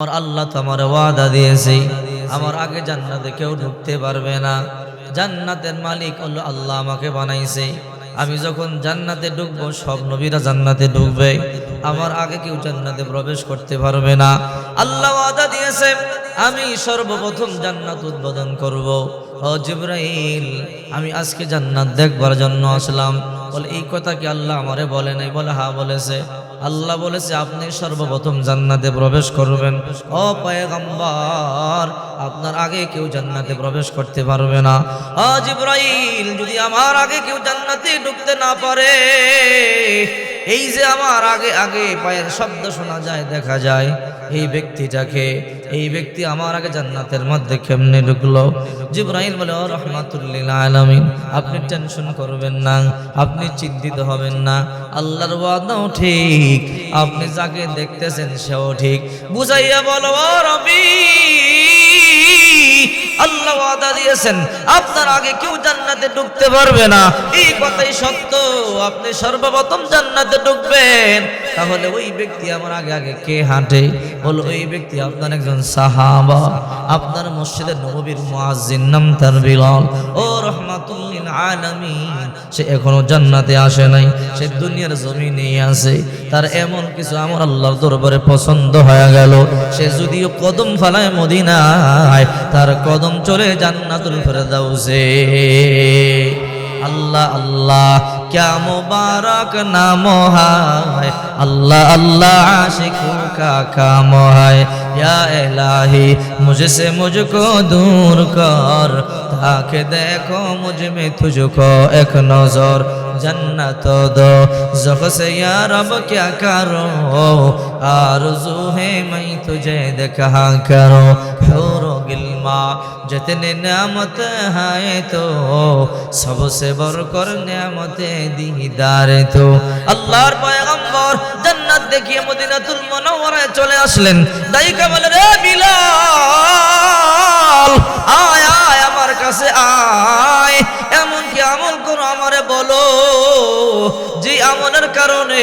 আমার আল্লাহ তো আমার ওয়াদা দিয়েছে, আমার আগে জান্নাতে কেউ ঢুকতে পারবে না। জান্নাতের মালিক হলো আল্লাহ আমাকে বানাইছে। আমি যখন জান্নাতে ঢুকবো, সব নবীরা জান্নাতে ঢুকবে। আমার আগে কেউ জান্নাতে প্রবেশ করতে পারবে না। আল্লাহ ওয়াদা দিয়েছে, আমি সর্বপ্রথম জান্নাত উদ্বোধন করব। ও জিব্রাইল, আমি আজকে জান্নাত দেখবার জন্য আসলাম। বলে, এই কথা কি আল্লাহ আমারে বলে নাই? বলে হা বলেছে। আল্লাহ বলেছে, আপনি সর্বপ্রথম জান্নাতে প্রবেশ করবেন। ও পয়গম্বর, আপনার আগে কেউ জান্নাতে প্রবেশ করতে পারবে না। ও জিব্রাইল, যদি আমার আগে কেউ জান্নাতে ঢুকতে না পারে এই যে আমার আগে আগে পায়ের শব্দ শোনা যায়, দেখা যায়, এই ব্যক্তিটাকে, এই ব্যক্তি আমার আগে জান্নাতের মধ্যে কেমনে ঢুকলো? জিব্রাইল বলে, ও রহমাতুল্লিল আলামিন, আপনি টেনশন করবেন না, আপনি চিন্তিত হবেন না, আল্লাহর ওয়াদাও ঠিক, আপনি যাকে দেখতেছেন সেও ঠিক। বুঝাইয়া বলো রবি ওয়াদা দিয়েছেন, আপনার আগে কেউ জান্নাতে ঢুকতে পারবে না। এই কথাই সত্য, আপনি সর্বপ্রথম জান্নাতে ঢুকবেন। তাহলে ওই ব্যক্তি আমার আগে আগে কে হাঁটে? বল, ওই ব্যক্তি আপনার একজন সাহাবা, আপনার মসজিদের নবীর নাম তার বিলাল। ও রহমাতুল্লিল আলামিন, সে এখনও জান্নাতে আসে নাই, সে দুনিয়ার জমিনে আছে। তার এমন কিছু আমার আল্লাহর দরবারে পছন্দ হয়ে গেল। সে যদিও কদম ফালায় মদিনায়, তার কদম চলে জান্নাতুল ফেরদাউসে আল্লাহ আল্লাহ क्या मुबारक नाम है अल्लाह अल्लाह आशिकों का काम है या इलाही मुझसे मुझको दूर कर ताकि देखो मुझ में तुझको एक नजर जन्नत दो जख से या रब क्या करो आरज़ू है मैं तुझे देखा करो মা جتنے নিয়ামত হায় তো সবসে বড় কর নিয়ামতে দিদার তো। আল্লাহর পয়গম্বর জান্নাত দেখিয়ে মদিনাতুল মুনাওয়ারায় চলে আসলেন। দাইকা বলে রে বিলাল, আয় আয় আমার কাছে আয়। এমন কি আমল করো আমারে বলো, যে আমলের কারণে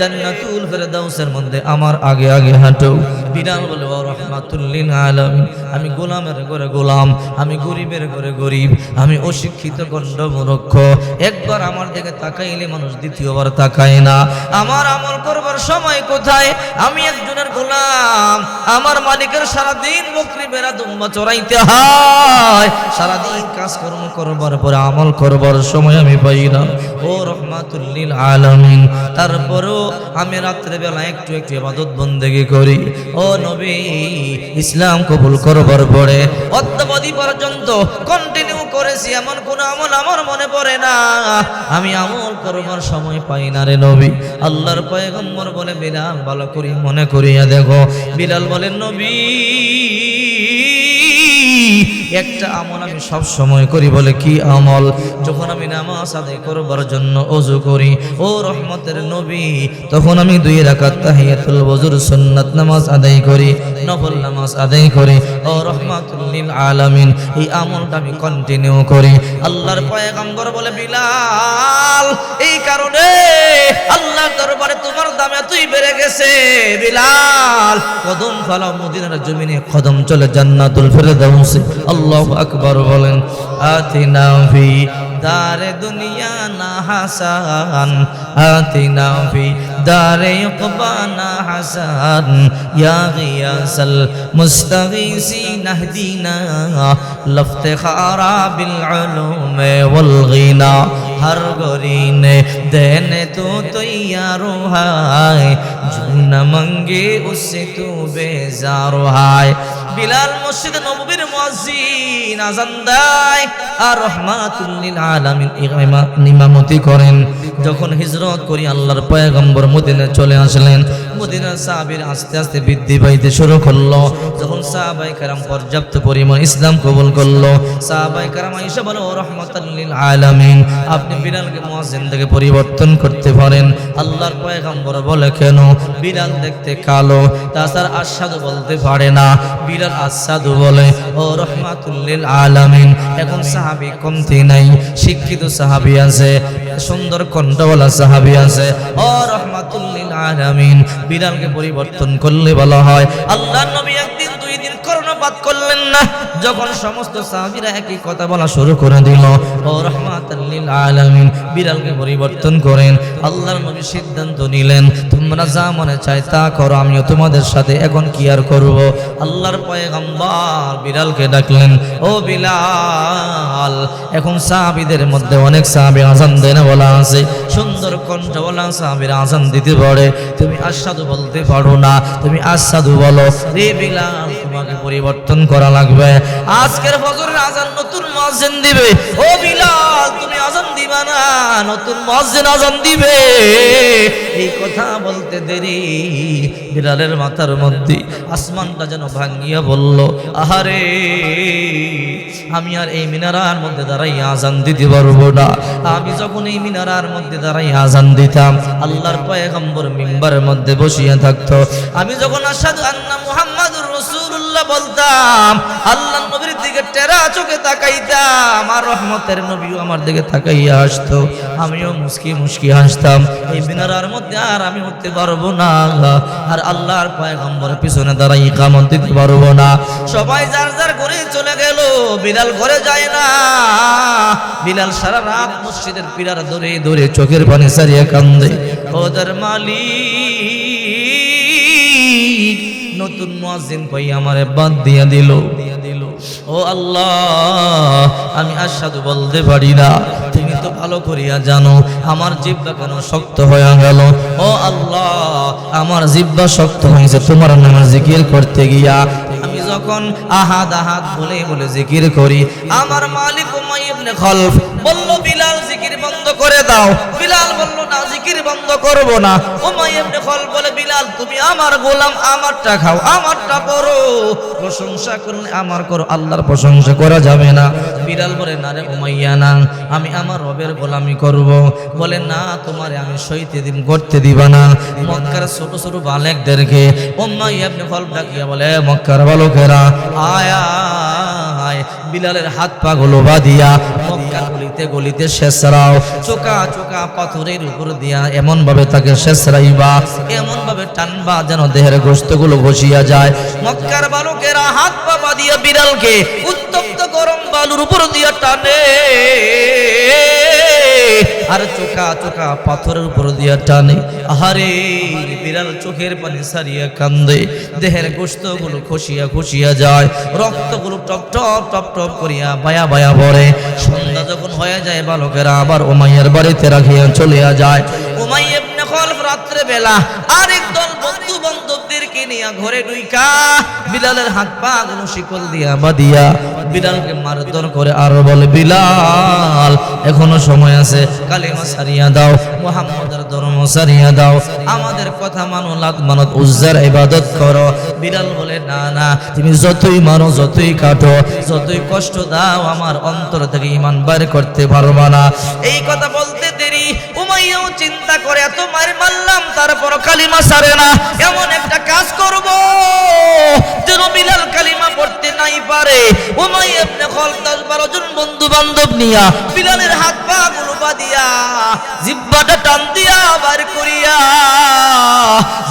জান্নাতুল ফেরদাউসের মধ্যে আমার আগে আগে হাঁটো। বিলাল বলে, ও রহমাতুল্লিল আলামিন, আমি গোলামের ঘরে গোলাম, আমি গরিবের ঘরে গরিব, আমি অশিক্ষিত গণ্ড মূর্খ। একবার আমার দিকে তাকাইলে মানুষ দ্বিতীয়বার তাকায় না। আমার আমল করবার সময় কোথায়? আমি একজনের গোলাম, আমার মালিকের সারাদিন বকরি বেড়া দুম্বা চড়াইতে হয়। সারাদিন কাজকর্ম করবার পরে, আমল করবার সময় আমি পাই না। ও রহমাতুল্লিল আলামিন, তারপরেও আমি রাত্রেবেলা একটু একটু ইবাদত বন্দেগি করি। ও নবী, ইসলাম কবুল করবার পরে অদ্যাবধি পর্যন্ত কন্টিনিউ করেছি, এমন কোন আমল আমার মনে পড়ে না। আমি আমল করবার সময় পাই না রে নবী। আল্লাহর পয়গম্বর বলে, বিলাল, ভালো করি, মনে করিয়া দেখো। বিলাল বলেন নবী একটা আমল আমি সব সময় করি বলে কি আমল? যখন আমি নামাজ আদায় করবার জন্য অজু করি, ও রহমতের নবী, তখন আমি দুই রাকাত তাহিয়াতুল ওযুর সুন্নাত নামাজ আদায় করি, নফল নামাজ আদায় করি। ও রহমাতুল লিল আলামিন, এই আমলটা আমি কন্টিনিউ করি। আল্লাহর পয়গম্বর বলে, বিলাল, এই কারণে আল্লাহর দরবারে তোমার দাম এতই বেড়ে গেছে, বিলাল, কদম ফালাও মদিনার জমিনে, কদম চলে জান্নাতুল ফেরদাউসে ফেরদাউসে আল্লাহু আকবার বলেন আতিনা ফি দারে দুনিয়া না হাসান আতিনা ফি দারে ইকবা না হাসান, ইয়া গিয়াসাল মুস্তাগীসি নাহদিনা লফতখারা বিল উলুম ওয়াল গিনা ہر گوری نے دینے تو تیارو ہائے جو نہ منگے اس سے تو بیزارو বিলাল মসজিদ নববীর মুয়াজ্জিন আজান দেয় আর রহমাতুল্লিল আলামিন ইমামা- ইমামতি করেন। যখন হিজরত করি আল্লাহর পয়গম্বর মদিনা চলে আসলেন মদিনা সাহাবীর আস্তে আস্তে বৃদ্ধি পাইতে শুরু করল। যখন সাহাবাই কারাম পর্যাপ্ত পরিমাণ ইসলাম কবুল করল সাহাবাই কারাম আইসা বলো রহমাতুল্লিল আলামিন, আপনি বিলালকে মুয়াজ্জিন থেকে পরিবর্তন করতে পারেন। আল্লাহর পয়গম্বর বলে, কেন? বিলাল দেখতে কালো, তাছাড়া আসাদু বলতে পারে না। বিলাল আসাদু বলে, ও রহমাতুল্লিল আলামিন, এখন সাহাবী কমতি নাই, শিক্ষিত সাহাবী আছে, সুন্দর কণ্ঠওয়ালা সাহাবি আছে। ও রহমাতুল্লিল আলামিন বিলালকে পরিবর্তন করলে বলা হয়, আল্লাহ নবী একদিন, দুই দিন কর্ণপাত করলেন না। যখন সমস্ত সাহাবীরা একই কথা বলা শুরু করে দিল, ও রহমাতুল্লিল আলামিন বিলালকে পরিবর্তন করেন। আল্লাহর নবী সিদ্ধান্ত নিলেন তোমরা যা মনে চায় তা করো, আমিও তোমাদের সাথে এখন কি আর করব? আল্লাহর পয়গম্বর বিলালকে ডাকলেন, ও বিলাল, এখন সাহাবীদের মধ্যে অনেক সাহাবী আজান দেন বলা আছে। সুন্দর কণ্ঠ বলা সাহাবীরা আজান দিতে পারে। তুমি আসাদু বলতে পারো না, তুমি আসাদু বলো। রে বিলাল, তোমাকে পরিবর্তন করা লাগবে। আজকের ফজরের আজান নতুন মুয়াজ্জিন দিবে। ও বিলাল, তুমি আজান দিবা না, নতুন মুয়াজ্জিন আজান দিবে। এই কথা বলতে দেরি। বিড়ালের মাথার মধ্যে আসমানটা যেন ভাঙ্গিয়া বলল, আহারে, আমি আর এই মিনারার মধ্যে দাঁড়াই আজান দিতে পারব না। আমি যখন এই মিনারার মধ্যে দাঁড়াই আজান দিতাম, আল্লাহর পয়গম্বর মিম্বারের মধ্যে বসিয়া থাকতো। আমি যখন আসাদ আন্না মুহাম্মাদুর রাসূলুল্লাহ বলতাম, আল্লাহ নবীর দিকে টেরা চোখে তাকাইতাম, আর রহমতের নবীও আমার দিকে তাকাইয়া আসতো। আমিও মুস্কি মুস্কি হাসতাম। এই মিনারার মধ্যে আর আমি উঠতে পারব না আর আল্লাহর পয়গম্বরের পিছনে দাঁড়াই কামত দিতে পারব না। সবাই যার যার ঘরে চলে গেল, বিলাল ঘরে যায় না। বিলাল সারা রাত মসজিদের পিলার ধরে ধরে চোখের পানি সারিয়া কান্দে। ওদের মালিক নতুন মুয়াজ্জিন পাই আমারে বাদ দিয়া দিল। ও আল্লাহ, আমি আসাদু বলতে পারি না। তুমি তো ভালো করিয়া জানো, আমার জিব্বা কেন শক্ত হয়ে গেল। ও আল্লাহ, আমার জিব্বা শক্ত হয়েছে তোমার নামে জিকির করতে গিয়া। আমি যখন আহাদ আহাদ বলে বলে জিকির করি, আমার মালিক উমাই ইবনে খলফ বলল, বিলাল, জিকির বন্ধ করে দাও। বিলাল বলল, না, জিকির বন্ধ করব না। উমাই ইবনে খলফ বলে, বিলাল, তুমি আমার গোলাম, আমারটা খাও, আমারটা পড়ো প্রশংসা করলে আমার করো, আল্লাহর প্রশংসা করা যাবে না। বিলাল বলে, না রে উমাইয়া, না, আমি আমার রবের গোলামি করব। বলে, না, তোমারে আমি সইতে দিন করতে দিবা না। মক্কার ছোট ছোট বালেকদেরকে উমাইয়া ইবনে খলফ ডাকিয়া বলে, "এ মক্কার বালকেরা, আয় আয় বিলালের হাত পা গুলো বাঁধিয়া গলিতে গলিতে শেষরাও, চোকা চোকা পাথরের উপর দিয়া এমন ভাবে তাকে শেষরাইবা এমন ভাবে টানবা যেন দেহের গোস্তগুলো বসিয়া যায়। মক্কার বালকেরা হাত পা বাঁধিয়া বিড়ালকে উত্তপ্ত গরম বালুর উপর দিয়া টানে। আর চোকা চোকা পাথরের উপর দিয়া টানে। আহারে, বিড়াল চোখের পানি সারিয়া কান্দে। দেহের গোস্তগুলো খসিয়া খসিয়া যায়। রক্তগুলো টপ টপ টপ টপ করিয়া বায়া বায়া পড়ে। সন্ধ্যা যখন হয়ে যায়, বালকেরা আবার ওমাইয়ের বাড়িতে রাখিয়া চলিয়া যায়। ওমাই এমনি রাত্রে বেলা আরেক দল বন্ধু বান্ধবদেরকে নিয়ে ঘরে ডুইকা বিলালের হাত পা গুলো শিকল দিয়া বাদিয়া বিলালকে মারধর করে আর বলে, বিলাল এখনও সময় আছে। কালিমা সারিয়া দাও, মোহাম্মদের ধর্ম সারিয়া দাও। আমাদের কথা মানো লাত মানত উজ্জার ইবাদত করো। বিলাল বলে, না না, তুমি যতই মানো, যতই কাটো, যতই কষ্ট দাও, আমার অন্তর থেকে ইমান বাইর করতে পারবা না। এই কথা বলতে দেরি। উমাইয়াও চিন্তা করে, এত মার মারলাম তারপর কালিমা সারে না। এমন একটা কাজ করব যেন বিলাল কালিমা পড়তে নাই পারে। উমাই ইবনে খলফ দশ বারো জন বন্ধু বান্ধব নিয়া বিলালের হাত পা গুলো বাঁধিয়া জিব্বাটা টান দিয়া বার করিয়া,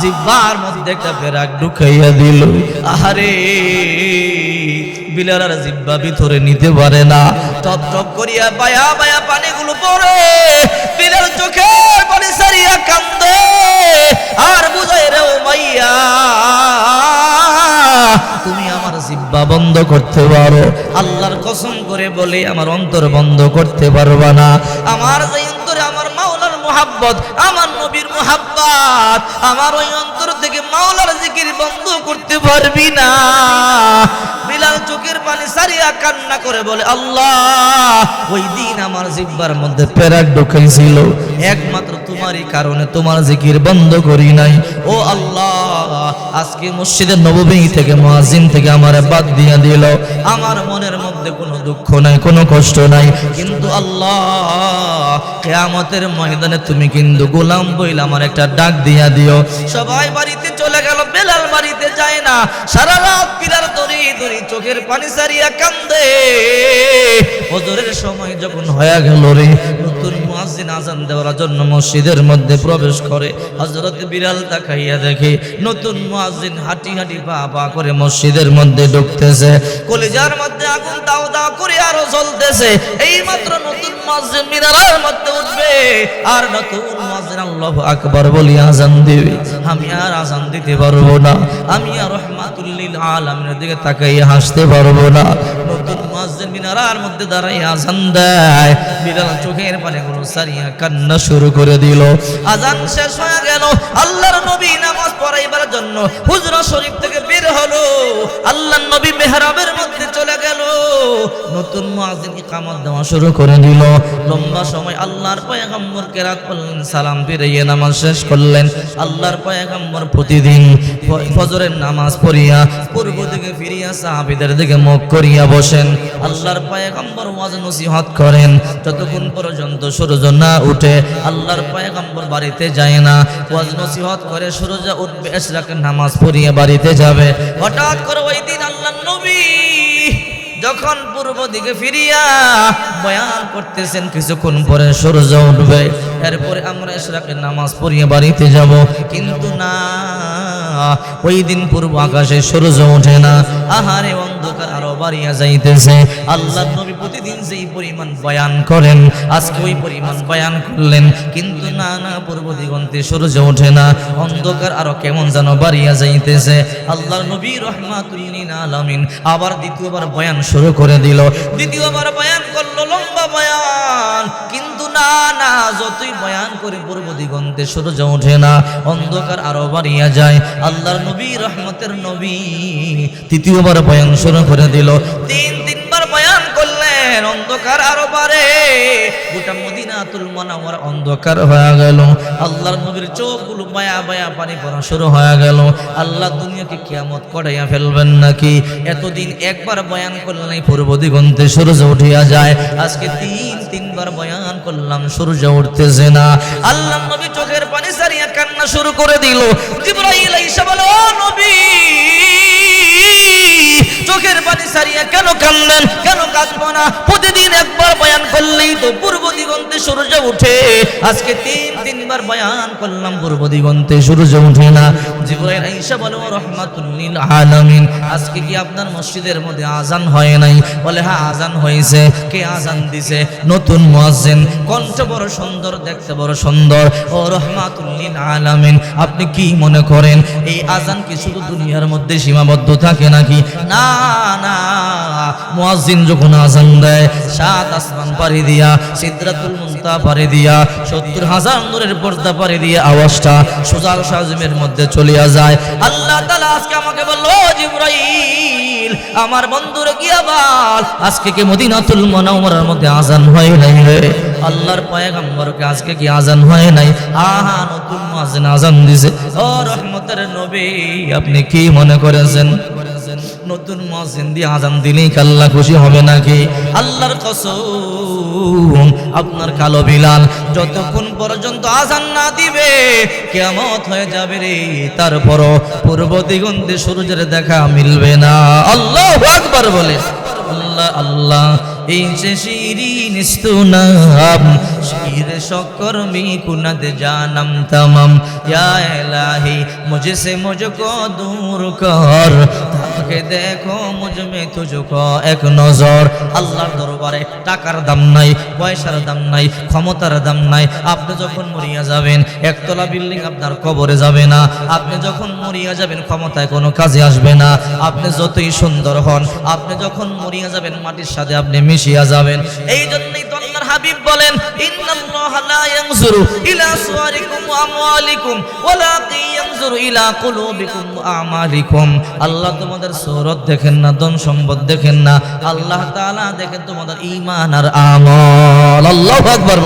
জিব্বার মধ্যে একটা ফেরাক ঢুকাইয়া দিল। আহারে বিলাল আর জিব্বা ভিতরে নিতে পারে না। টপ টপ করিয়া বায়া বায়া পানিগুলো পড়ে, বিলাল চোখে পানি সারিয়া কান্দে, আর বুঝাই রে মাইয়া জিব্বা বন্ধ করতে পারো। আল্লাহর কসম করে বলে, আমার অন্তর বন্ধ করতে পারবা না। আমার যে অন্তরে আমার মাওলার মোহাব্বত, আমার নবীর মোহাব্বত, আমার ওই অন্তর থেকে মাওলার জিকির বন্ধ করতে পারবি না। বিলাল চোখের পানি সারিয়া কান্না করে বলে, আল্লাহ, ওই দিন আমার জিব্বার মধ্যে প্যারাক ঢুকাইছিল একমাত্র তোমারই কারণে তোমার জিকির বন্ধ করি নাই। ও আল্লাহ, আজকে মসজিদের নবমী থেকে মুয়াজ্জিন থেকে আমার বাদ দিয়া দিল। আমার মনের মধ্যে কোনো দুঃখ নাই, কোনো কষ্ট নাই। কিন্তু আল্লাহ, কেয়ামতের ময়দানে তুমি কিন্তু গোলাম বইল আমার একটা ডাক দিয়া দিও। সবাই বাড়িতে চলে গেল, বেলাল বাড়িতে যায় না। সারা রাত পিলার দড়ি দড়ি চোখের পানি সারিয়া কান্দে। ওজরের সময় যখন হয়ে গেল রে মুয়াজ্জিন আজান দেওয়ার জন্য মসজিদের মধ্যে প্রবেশ করে হযরত বিলাল তাকাইয়া দেখে নতুন মুয়াজ্জিন হাঁটি হাঁটি পা পা করে মসজিদের মধ্যে ঢুকতেছে। কলিজার মধ্যে আগুন দাও দাও করে আরও জ্বলতেছে। এই মাত্র নতুন মুয়াজ্জিন মিনারের মধ্যে উঠবে। আর নতুন মুয়াজ্জিন আল্লাহু আকবার বলি আজান দিবে। আমি আর আজান দিতে পারব না। আমি আর রহমাতুল্লিল আলামিনের দিকে তাকাইয়া হাসতে পারব না। নতুন মুয়াজ্জিন মিনারার মধ্যে দাঁড়াই আজান দেয়। বিলাল চোখের পানে পানিগুলো সারিয়া কান্না শুরু করে দিল। আজান শেষ হয়ে গেল। আল্লাহর নবী নামাজ পড়াইবার জন্য হুজরা শরীফ থেকে বের হলো। আল্লাহর নবী মেহরাবের মধ্যে চলে গেল। নতুন মুয়াজ্জিন ইকামত দেওয়া শুরু করে দিল। লম্বা সময় আল্লাহর পয়গম্বর কেরাত করলেন সালাম ফিরিয়ে নামাজ শেষ করলেন। আল্লাহর পয়গম্বর প্রতিদিন ফজরের নামাজ পড়িয়া পূর্ব দিকে ফিরিয়া সাহাবীদের দিকে মুখ করিয়া বসেন। আল্লাহর পয়গম্বর ওয়াজ নসিহত করেন। যতক্ষণ পর্যন্ত সূর্য না উঠে, আল্লাহর পয়গম্বর বাড়িতে যায় না। ওয়াজ নসিহত করে উঠবে এশরাকের নামাজ পড়িয়া বাড়িতে যাবে। হঠাৎ করে ওই দিন নবী যখন পূর্ব দিকে ফিরিয়া বয়ান করতেছেন, কিছুক্ষণ পরে সূর্য উঠবে। এরপরে আমরা ইশরাকের নামাজ পড়িয়ে বাড়িতে যাব। কিন্তু না, ওই দিন পূর্ব আকাশে সূর্য ওঠে না। আহারে অন্ধকার আরও বাড়িয়া যাইতেছে। আল্লাহ নবী প্রতিদিন যেই পরিমাণ বয়ান করেন, আজকে ওই পরিমাণ বয়ান করলেন, কিন্তু না না, পূর্ব দিগন্তে সূর্য ওঠে না। অন্ধকার আরও কেমন যেন বাড়িয়া যাইতেছে। আল্লাহ নবী রহমাতুল্লিন আলামিন আবার দ্বিতীয়বার বয়ান শুরু করে দিল। দ্বিতীয়বার বয়ান করল, লম্বা বয়ান। কিন্তু না না, যতই বয়ান করে পূর্ব দিগন্তে সূর্য ওঠে না, অন্ধকার আরও বাড়িয়া যায়। আল্লাহর নবী রহমতের নবী তৃতীয়বার বয়ান শুরু করে দিল। তিন করলেন অন্ধকার আরও বাড়ে। গোটা মদিনাতুল মনাওয়ার অন্ধকার হয়ে গেল। আল্লাহর নবীর চোখগুলো বায়া বায়া পানি পড়া শুরু হয়ে গেল। আল্লাহ দুনিয়াকে কিয়ামত করাইয়া ফেলবেন নাকি? এতদিন একবার বয়ান করলেন এই পূর্ব দিগন্তে সূর্য উঠিয়া যায়। আজকে তিন, তিনবার বয়ান করলাম, সূর্য উঠতেছে না। আল্লাহ নবী চোখের পানি সারিয়া কান্না শুরু করে দিল। জিবরাইল আইসা বলো, "ও নবী চোখের পানি সারিয়ে কেন কান্দেন? কেন কাঁদবো না? প্রতিদিন একবার বয়ান করলেই তো পূর্ব দিগন্তে সূর্য উঠে আজকে তিন তিনবার বয়ান করলাম, পূর্ব দিগন্তে সূর্য উঠে না। জিবরাইল আইসা বলো রহমাতুল্লিল আলামিন, আজকে কি আপনার মসজিদের মধ্যে আজান হয় নাই? বলে হ্যাঁ আজান হয়েছে। কে আজান দিছে? নতুন মুয়াজ্জিন। কণ্ঠ বড় সুন্দর, দেখতে বড় সুন্দর। ও রহমাতুল্লিল আলামিন, আপনি কি মনে করেন, এই আজান কি শুধু দুনিয়ার মধ্যে সীমাবদ্ধ থাকে নাকি? না না। মুয়াজ্জিন যখন আজান দেয়, সাত আসমান পাড়ি দিয়া, সিদরাতুল মুনতা পাড়ি দিয়া, সত্তর হাজার নূরের পর্দা পাড়ি দিয়া আওয়াজটা সুজাল সাজমের মধ্যে চলিয়া যায়। আল্লাহ তাআলা আজকে আমাকে বলল, "ও জিবরাইল, আমার বন্ধুরে গিয়া বল আজকে কি মদিনাতুল মুনাওয়ারার মধ্যে আজান হয় নাই রে? আল্লাহর পয়গম্বরকে আজকে কি আজান হয় নাই? আহা, নতুন মুয়াজ্জিন আজান দিছে। ও রহমতের নবী, আপনি কি মনে করেছেন? নতুন মসজিদ দিয়ে আজান দিলেই কি আল্লাহ খুশি হবে নাকি? আল্লাহর কসম, আপনার কালো বিলাল, যতক্ষণ পর্যন্ত আজান না দিবে কেমত হয়ে যাবে রে। তারপরও পূর্ব দিগন্তে সূর্যের দেখা মিলবে না। আল্লাহ আকবার বলে, আল্লাহ আল্লাহ, এই সে শিরিন শির শক্কর মি কুনত জানম তমাম। ইয়া মুঝে সে মুঝকো দূর কর তাকে দেখো মুঝ মে তুঝকো এক নজর। আল্লাহর দরবারে টাকার দাম নাই, পয়সার দাম নাই, ক্ষমতার দাম নাই। আপনি যখন মরিয়া যাবেন, একতলা বিল্ডিং আপনার কবরে যাবে না। আপনি যখন মরিয়া যাবেন, ক্ষমতায় কোনো কাজে আসবে না। আপনি যতই সুন্দর হন, আপনি যখন মরিয়া যাবেন, মাটির সাথে আপনি মিশিয়া যাবেন। এই আল্লাহর হাবিব বলেন আল্লাহ তোমাদের সূরত দেখেন না, ধন সম্পদ দেখেন না। আল্লাহ তালা দেখেন তোমাদের ইমান আর আমল। আল্লাহু আকবার।